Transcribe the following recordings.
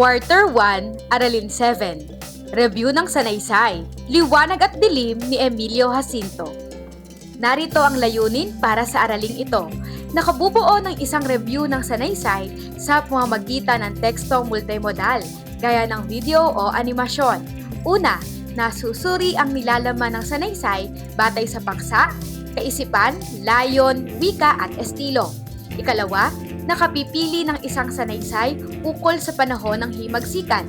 Quarter 1, Aralin 7. Review ng Sanaysay, Liwanag at Dilim ni Emilio Jacinto. Narito ang layunin para sa araling ito. Nakabubuo ng isang review ng Sanaysay sa pamamagitan ng tekstong multimodal, gaya ng video o animasyon. Una, nasusuri ang nilalaman ng Sanaysay batay sa paksa, kaisipan, layon, wika at estilo. Ikalawa, nakapipili ng isang sanaysay ukol sa panahon ng himagsikan.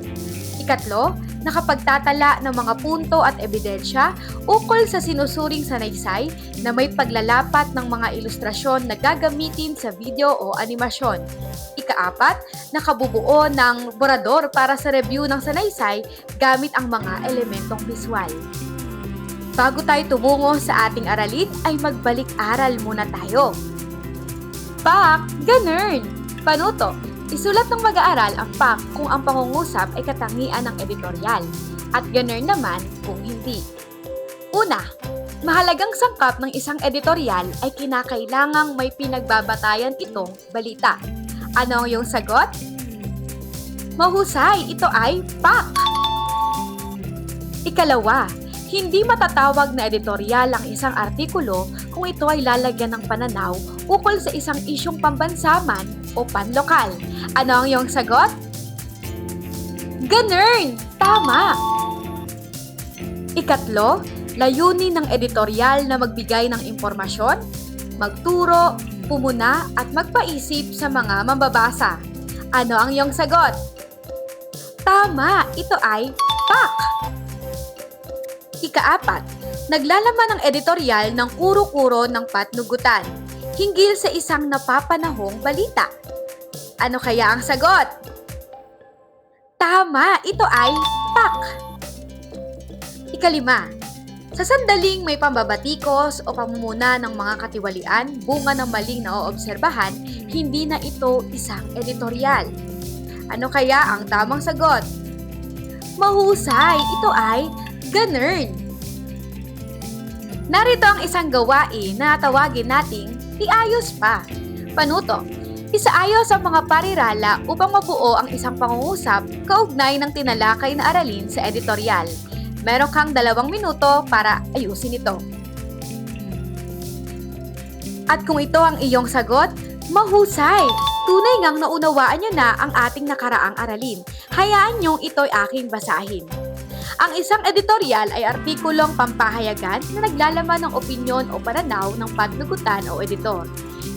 Ikatlo, nakapagtatala ng mga punto at ebidensya ukol sa sinusuring sanaysay na may paglalapat ng mga ilustrasyon na gagamitin sa video o animasyon. Ikaapat, nakabubuo ng borador para sa review ng sanaysay gamit ang mga elementong visual. Bago tayo tumungo sa ating aralin ay magbalik-aral muna tayo. Pak, ganern! Panuto, isulat ng mag-aaral ang pak kung ang pangungusap ay katangian ng editorial at ganern naman kung hindi. Una, mahalagang sangkap ng isang editorial ay kinakailangang may pinagbabatayan itong balita. Ano ang iyong sagot? Mahusay, ito ay pak! Ikalawa, hindi matatawag na editorial ang isang artikulo kung ito ay lalagyan ng pananaw ukol sa isang isyong pambansaman o panlokal. Ano ang iyong sagot? Ganern! Tama! Ikatlo, layunin ng editorial na magbigay ng impormasyon, magturo, pumuna at magpaisip sa mga mambabasa. Ano ang iyong sagot? Tama! Ito ay pak! Ikaapat, naglalaman ng editorial ng kuro-kuro ng patnugutan hinggil sa isang napapanahong balita. Ano kaya ang sagot? Tama, ito ay pak. Ikalima, sa sandaling may pambabatikos o pamumuna ng mga katiwalian, bunga ng maling naoobserbahan, hindi na ito isang editorial. Ano kaya ang tamang sagot? Mahusay, ito ay ganern. Narito ang isang gawain na tawagin nating iayos pa. Panuto, isaayos ang mga parirala upang mabuo ang isang pangungusap kaugnay ng tinalakay na aralin sa editorial. Meron kang dalawang minuto para ayusin ito. At kung ito ang iyong sagot, mahusay! Tunay ngang naunawaan niyo na ang ating nakaraang aralin. Hayaan niyong ito'y aking basahin. Ang isang editorial ay artikulong pampahayagan na naglalaman ng opinyon o pananaw ng patnugutan o editor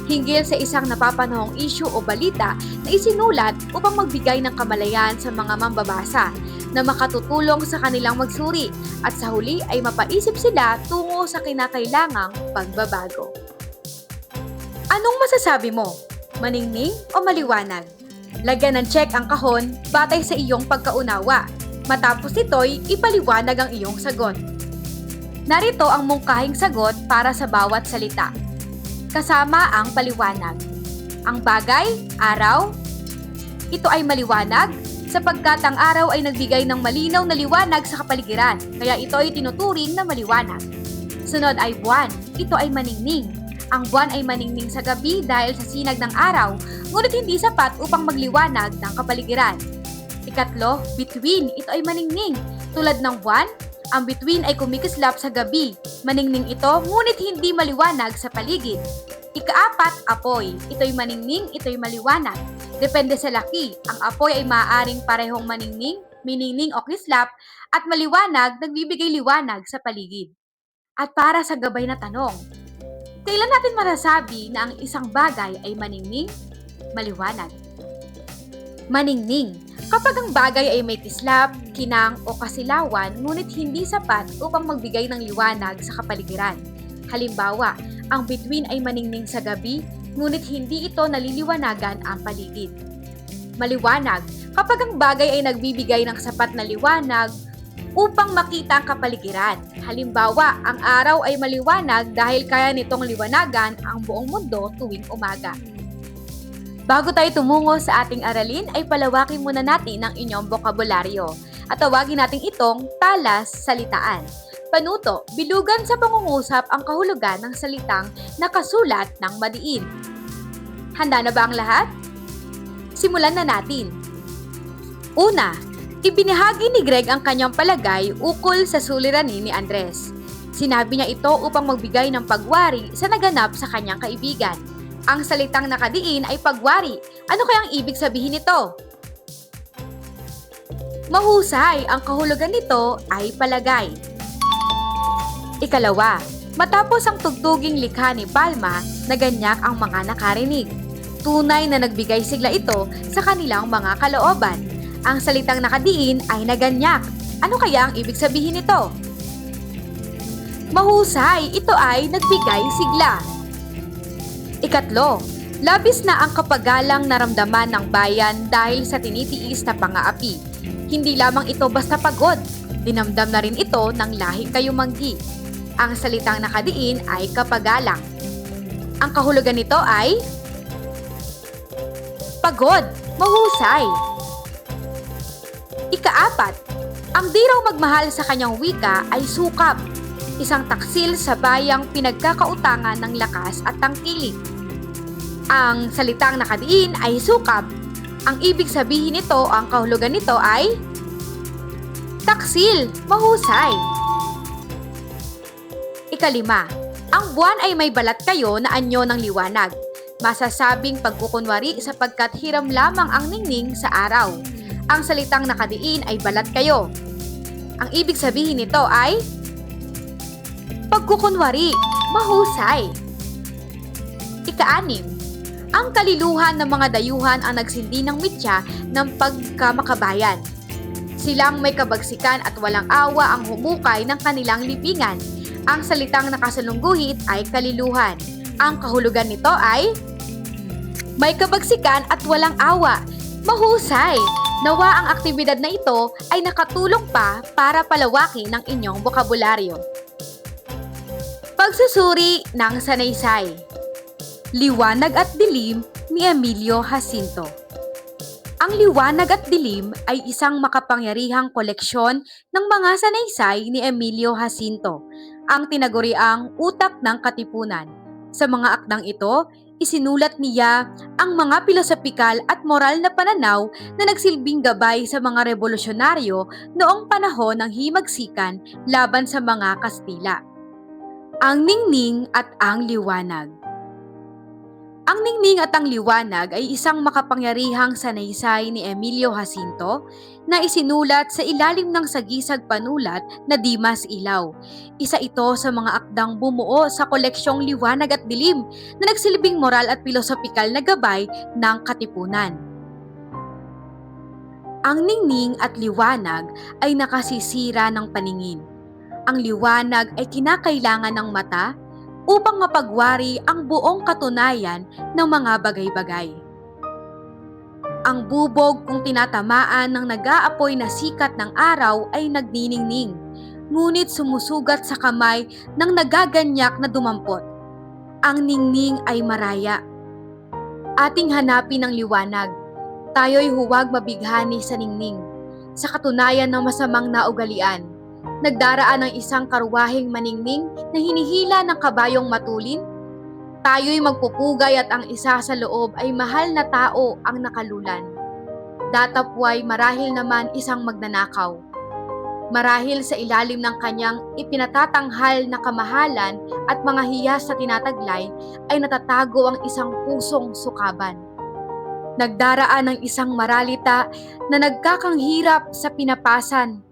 hinggil sa isang napapanahong issue o balita na isinulat upang magbigay ng kamalayan sa mga mambabasa na makatutulong sa kanilang magsuri at sa huli ay mapaisip sila tungo sa kinakailangang pagbabago. Anong masasabi mo? Maningning o maliwanag? Lagyan ng check ang kahon batay sa iyong pagkaunawa Matapos ito'y ipaliwanag ang iyong sagot. Narito ang mungkahing sagot para sa bawat salita. Kasama ang paliwanag. Ang bagay, araw, ito ay maliwanag sapagkat ang araw ay nagbigay ng malinaw na liwanag sa kapaligiran, kaya ito ay tinuturing na maliwanag. Sunod ay buwan, ito ay maningning. Ang buwan ay maningning sa gabi dahil sa sinag ng araw, ngunit hindi sapat upang magliwanag ng kapaligiran. Ikatlo, between. Ito ay maningning. Tulad ng buwan, ang between ay kumikislap sa gabi. Maningning ito, ngunit hindi maliwanag sa paligid. Ikaapat, apoy. Ito'y maningning, ito'y maliwanag. Depende sa laki. Ang apoy ay maaaring parehong maningning, miningning o kislap, at maliwanag, nagbibigay liwanag sa paligid. At para sa gabay na tanong, kailan natin masasabi na ang isang bagay ay maningning, maliwanag? Maningning. Kapag ang bagay ay may kislap, kinang o kasilawan ngunit hindi sapat upang magbigay ng liwanag sa kapaligiran. Halimbawa, ang bituin ay maningning sa gabi ngunit hindi ito naliliwanagan ang paligid. Maliwanag, kapag ang bagay ay nagbibigay ng sapat na liwanag upang makita ang kapaligiran. Halimbawa, ang araw ay maliwanag dahil kaya nitong liwanagan ang buong mundo tuwing umaga. Bago tayo tumungo sa ating aralin ay palawakin muna natin ang inyong bokabularyo at tawagin natin itong talas salitaan. Panuto, bilugan sa pangungusap ang kahulugan ng salitang nakasulat ng madiin. Handa na ba ang lahat? Simulan na natin. Una, ibinahagi ni Greg ang kanyang palagay ukol sa suliranin ni Andres. Sinabi niya ito upang magbigay ng pagwari sa naganap sa kanyang kaibigan. Ang salitang nakadiin ay pagwari. Ano kayang ibig sabihin nito? Mahusay, ang kahulugan nito ay palagay. Ikalawa, matapos ang tugtuging likha ni Palma, naganyak ang mga nakarinig. Tunay na nagbigay sigla ito sa kanilang mga kalooban. Ang salitang nakadiin ay naganyak. Ano kaya ang ibig sabihin nito? Mahusay, ito ay nagbigay sigla. Ikatlo, labis na ang kapagalang naramdaman ng bayan dahil sa tinitiis na pangaapi. Hindi lamang ito basta pagod, dinamdam na rin ito ng lahing kayumanggi. Ang salitang nakadiin ay kapagalang. Ang kahulugan nito ay pagod, mahusay. Ikaapat, ang di magmahal sa kanyang wika ay sukap, isang taksil sa bayang pinagkakautangan ng lakas at tangkilik. Ang salitang nakadiin ay sukap. Ang ibig sabihin nito, ang kahulugan nito ay taksil, mahusay. Ikalima, ang buwan ay may balat kayo na anyo ng liwanag. Masasabing pagkukunwari sapagkat hiram lamang ang ningning sa araw. Ang salitang nakadiin ay balat kayo. Ang ibig sabihin nito ay pagkukunwari, mahusay. Ikaanim, ang kaliluhan ng mga dayuhan ang nagsindi ng mitya ng pagkamakabayan. Silang may kabagsikan at walang awa ang humukay ng kanilang libingan. Ang salitang nakasalungguhit ay kaliluhan. Ang kahulugan nito ay may kabagsikan at walang awa. Mahusay! Nawa ang aktibidad na ito ay nakatulong pa para palawakin ang inyong bokabularyo. Pagsusuri ng sanaysay Liwanag at Dilim ni Emilio Jacinto Ang Liwanag at Dilim ay isang makapangyarihang koleksyon ng mga sanaysay ni Emilio Jacinto, ang tinaguriang utak ng katipunan. Sa mga akdang ito, isinulat niya ang mga pilosopikal at moral na pananaw na nagsilbing gabay sa mga revolusyonaryo noong panahon ng himagsikan laban sa mga Kastila. Ang Ningning at ang Liwanag Ang Ningning at ang Liwanag ay isang makapangyarihang sanaysay ni Emilio Jacinto na isinulat sa ilalim ng sagisag panulat na Dimas Ilaw. Isa ito sa mga akdang bumuo sa koleksyong Liwanag at Dilim na nagsilbing moral at pilosopikal na gabay ng katipunan. Ang ningning at liwanag ay nakasisira ng paningin. Ang liwanag ay kinakailangan ng mata upang mapagwari ang buong katunayan ng mga bagay-bagay. Ang bubog kung tinatamaan ng nag-aapoy na sikat ng araw ay nagniningning, ngunit sumusugat sa kamay ng nagaganyak na dumampot. Ang ningning ay maraya. Ating hanapin ang liwanag. Tayo'y huwag mabighani sa ningning, sa katunayan ng masamang naugalian. Nagdaraan ng isang karwaheng maningning na hinihila ng kabayong matulin Tayo'y magpupugay at ang isa sa loob ay mahal na tao ang nakalulan. Datapway marahil naman isang magnanakaw. Marahil sa ilalim ng kanyang ipinatatanghal na kamahalan at mga hiyas sa tinataglay ay natatago ang isang pusong sukaban. Nagdaraan ng isang maralita na nagkakanghirap sa pinapasan.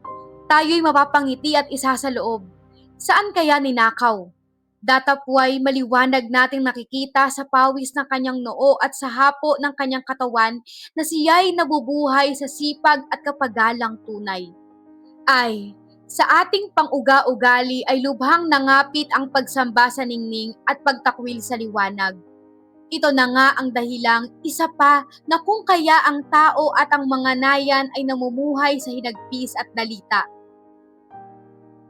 Tayo'y mapapangiti at isa sa loob. Saan kaya ninakaw? Datapway maliwanag nating nakikita sa pawis ng kanyang noo at sa hapo ng kanyang katawan na siya'y nabubuhay sa sipag at kapagalang tunay. Ay, sa ating pang-uga-ugali ay lubhang nangapit ang pagsamba sa ningning at pagtakwil sa liwanag. Ito na nga ang dahilang isa pa na kung kaya ang tao at ang mga nayan ay namumuhay sa hinagpis at dalita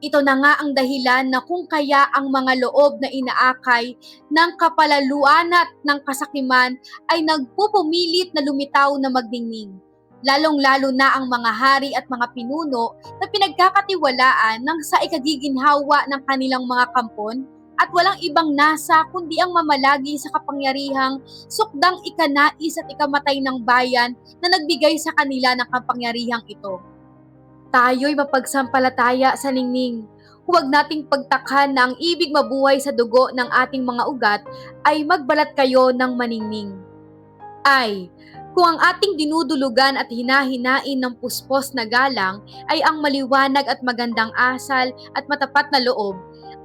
ito na nga ang dahilan na kung kaya ang mga loob na inaakay ng kapalaluan at ng kasakiman ay nagpupumilit na lumitaw na magdingning. Lalong-lalo na ang mga hari at mga pinuno na pinagkakatiwalaan ng sa ikagiginhawa ng kanilang mga kampon, at walang ibang nasa kundi ang mamalagi sa kapangyarihang sukdang ikanais at ikamatay ng bayan na nagbigay sa kanila ng kapangyarihang ito. Tayo'y mapagsampalataya sa ningning. Huwag nating pagtakhan na ang ibig mabuhay sa dugo ng ating mga ugat ay magbalat kayo ng maningning. Ay, kung ang ating dinudulugan at hinahinain ng puspos na galang ay ang maliwanag at magandang asal at matapat na loob,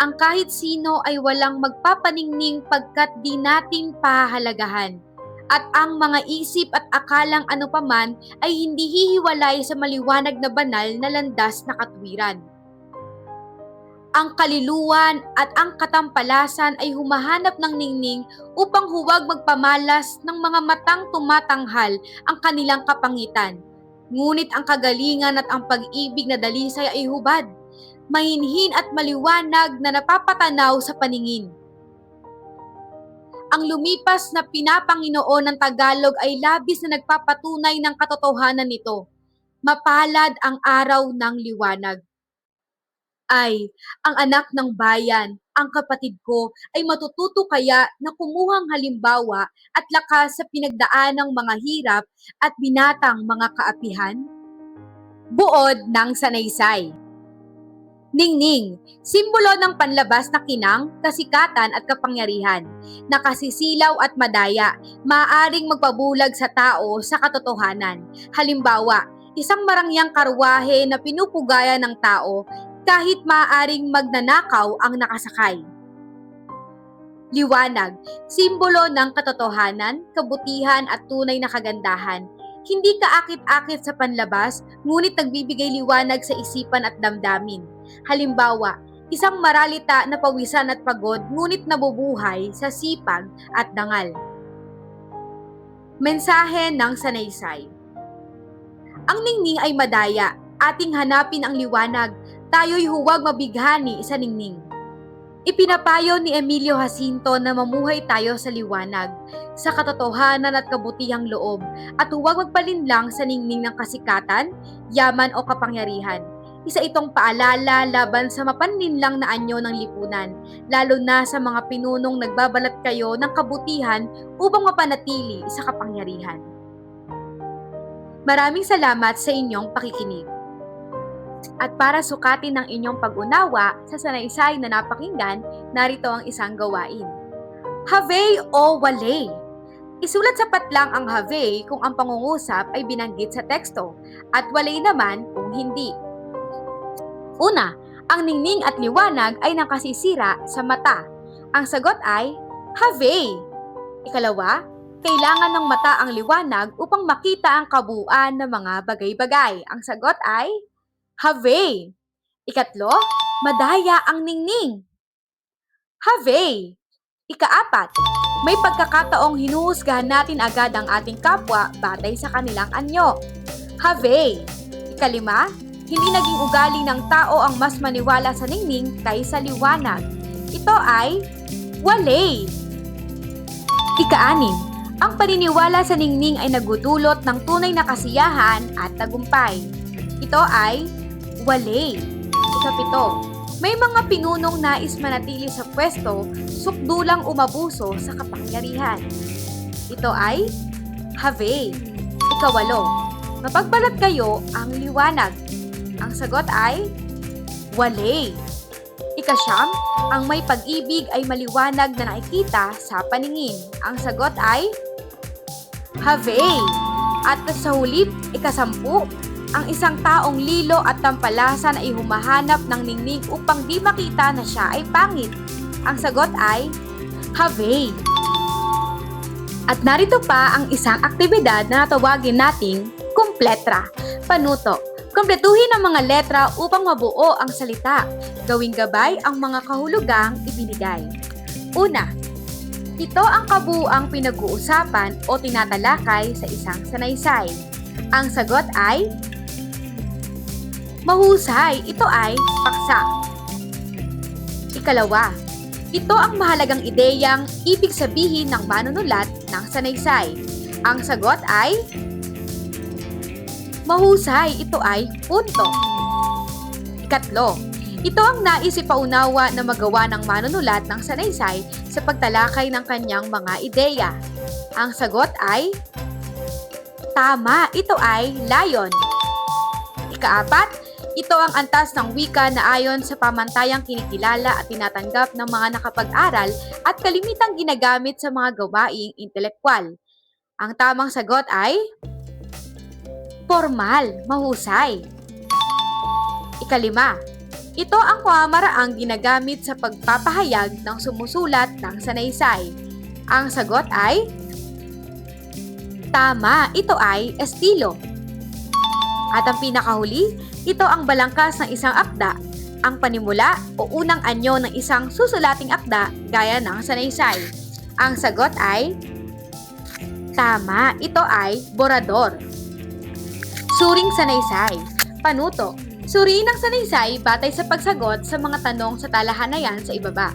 ang kahit sino ay walang magpapaningning pagkat di natin pahalagahan. At ang mga isip at akalang ano paman ay hindi hihiwalay sa maliwanag na banal na landas na katwiran. Ang kaliluan at ang katampalasan ay humahanap ng ningning upang huwag magpamalas ng mga matang tumatanghal ang kanilang kapangitan. Ngunit ang kagalingan at ang pag-ibig na dalisay ay hubad, mahinhin at maliwanag na napapatanaw sa paningin. Ang lumipas na pinapanginoon ng Tagalog ay labis na nagpapatunay ng katotohanan nito. Mapalad ang araw ng liwanag. Ay, ang anak ng bayan, ang kapatid ko, ay matututo kaya na kumuhang halimbawa at lakas sa pinagdaan ng mga hirap at binatang mga kaapihan? Buod ng sanaysay. Ningning, simbolo ng panlabas na kinang, kasikatan at kapangyarihan, nakasisilaw at madaya, maaring magpabulag sa tao sa katotohanan. Halimbawa, isang marangyang karwahe na pinupugaya ng tao kahit maaaring magnanakaw ang nakasakay. Liwanag, simbolo ng katotohanan, kabutihan at tunay na kagandahan. Hindi kaakit-akit sa panlabas, ngunit nagbibigay liwanag sa isipan at damdamin. Halimbawa, isang maralita na pawisan at pagod ngunit nabubuhay sa sipag at dangal. Mensahe ng Sanaysay Ang ningning ay madaya, ating hanapin ang liwanag, tayo'y huwag mabighani sa ningning. Ipinapayo ni Emilio Jacinto na mamuhay tayo sa liwanag, sa katotohanan at kabutihang loob, at huwag magpalinlang sa ningning ng kasikatan, yaman o kapangyarihan. Isa itong paalala laban sa mapanlinlang na anyo ng lipunan, lalo na sa mga pinunong nagbabalat kayo ng kabutihan upang mapanatili sa kapangyarihan. Maraming salamat sa inyong pakikinig. At para sukatin ang inyong pag-unawa sa sanaysay na napakinggan, narito ang isang gawain. Have o wale? Isulat sapat lang ang have kung ang pangungusap ay binanggit sa teksto at wale naman kung hindi. Una, ang ningning at liwanag ay nakasisira sa mata. Ang sagot ay have. Ikalawa, kailangan ng mata ang liwanag upang makita ang kabuuan ng mga bagay-bagay. Ang sagot ay have. Ikatlo, madaya ang ningning. Have. Ikaapat, may pagkakataong hinuhusgahan natin agad ang ating kapwa batay sa kanilang anyo. Have. Ikalima, hindi naging ugali ng tao ang mas maniwala sa ningning kaysa liwanag. Ito ay wale. Ikaanim, ang paniniwala sa ningning ay nagudulot ng tunay na kasiyahan at tagumpay. Ito ay wale. Ikapito, may mga pinunong nais manatili sa pwesto, sukdulang umabuso sa kapangyarihan. Ito ay have. Ikawalo, mapagbalat kayo ang liwanag. Ang sagot ay wale. Ikasyam, ang may pag-ibig ay maliwanag na nakikita sa paningin. Ang sagot ay have. At sa huli, ikasampu, ang isang taong lilo at tampalasan ay humahanap ng ningning upang di makita na siya ay pangit. Ang sagot ay have. At narito pa ang isang aktibidad na natawagin nating kumpletra, panuto. Kompletuhin ang mga letra upang mabuo ang salita. Gawing gabay ang mga kahulugang ibinigay. Una, ito ang kabuang pinag-uusapan o tinatalakay sa isang sanaysay. Ang sagot ay Mahusay, ito ay paksa. Ikalawa, ito ang mahalagang ideyang ibig sabihin ng manunulat ng sanaysay. Ang sagot ay Mahusay, ito ay punto. Ikatlo, Ito ang nais ipaunawa na magawa ng manunulat ng sanaysay sa pagtalakay ng kanyang mga ideya. Ang sagot ay Tama, ito ay layon. Ikaapat, ito ang antas ng wika na ayon sa pamantayang kinikilala at tinatanggap ng mga nakapag-aral at kalimitang ginagamit sa mga gawaing intelektual. Ang tamang sagot ay formal, mahusay. Ikalima, ito ang pamamaraang ginagamit sa pagpapahayag ng sumusulat ng sanaysay. Ang sagot ay Tama, ito ay estilo. At ang pinakahuli, ito ang balangkas ng isang akda, ang panimula o unang anyo ng isang susulating akda gaya ng sanaysay. Ang sagot ay Tama, ito ay borador. Suring sanaysay. Panuto. Suriin ang sanaysay batay sa pagsagot sa mga tanong sa talahanayan sa ibaba.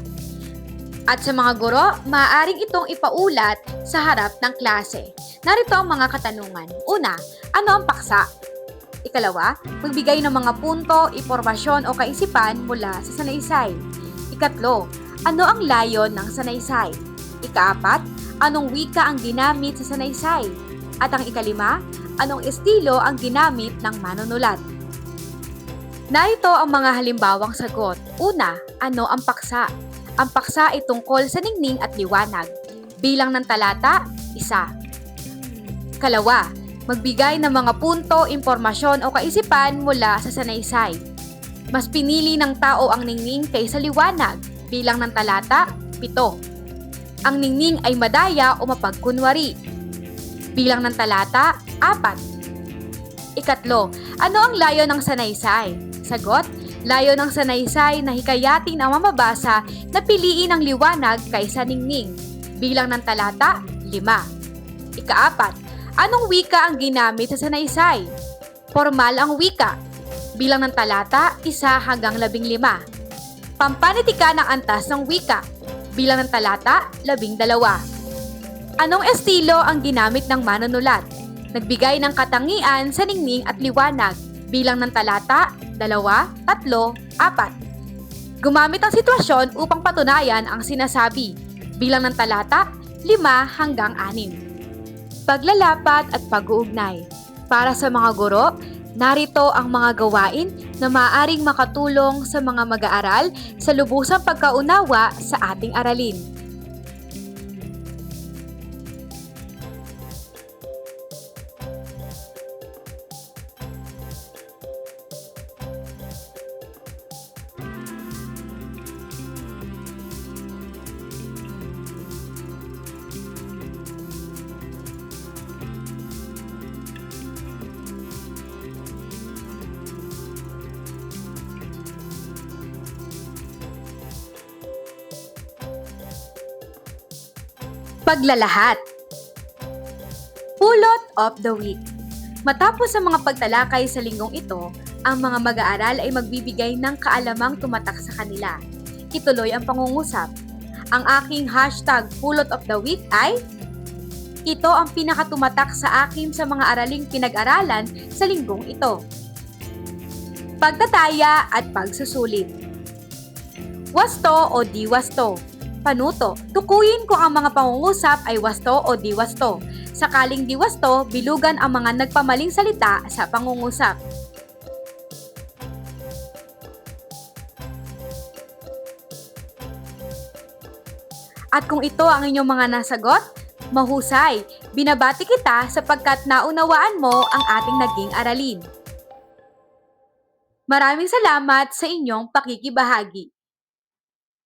At sa mga guro, maaaring itong ipaulat sa harap ng klase. Narito ang mga katanungan. Una, ano ang paksa? Ikalawa, magbigay ng mga punto, impormasyon o kaisipan mula sa sanaysay. Ikatlo, ano ang layon ng sanaysay? Ikaapat, anong wika ang ginamit sa sanaysay? At ang ikalima, anong estilo ang ginamit ng manunulat? Narito ang mga halimbawang sagot. Una, ano ang paksa? Ang paksa ay tungkol sa ningning at liwanag. Bilang ng talata, isa. Kalawa, magbigay ng mga punto, impormasyon o kaisipan mula sa sanaysay. Mas pinili ng tao ang ningning kaysa liwanag. Bilang ng talata, pito. Ang ningning ay madaya o mapagkunwari. Bilang ng talata, apat. Ikatlo, ano ang layo ng sanaysay? Sagot, layo ng sanaysay na hikayatin ang mamabasa na piliin ang liwanag kaysa ningning. Bilang ng talata, lima. Ikaapat, anong wika ang ginamit sa sanaysay? Formal ang wika. Bilang ng talata, isa hanggang labing lima. Pampanitika ng antas ng wika. Bilang ng talata, labing dalawa. Anong estilo ang ginamit ng manunulat? Nagbigay ng katangian sa ningning at liwanag. Bilang ng talata, dalawa, tatlo, apat. Gumamit ang sitwasyon upang patunayan ang sinasabi. Bilang ng talata, lima hanggang anim. Paglalapat at pag-uugnay. Para sa mga guro, narito ang mga gawain na maaring makatulong sa mga mag-aaral sa lubusang pagkaunawa sa ating aralin. Paglalahat Pulot of the Week Matapos ang mga pagtalakay sa linggong ito, ang mga mag-aaral ay magbibigay ng kaalamang tumatak sa kanila. Ituloy ang pangungusap. Ang aking hashtag Pulot of the Week ay ito ang pinakatumatak sa akin sa mga araling pinag-aralan sa linggong ito. Pagtataya at pagsusulit. Wasto o di wasto. Panuto, tukuyin kung ang mga pangungusap ay wasto o di wasto. Sakaling di wasto, bilugan ang mga nagpamaling salita sa pangungusap. At kung ito ang inyong mga nasagot, mahusay. Binabati kita sapagkat naunawaan mo ang ating naging aralin. Maraming salamat sa inyong pakikibahagi.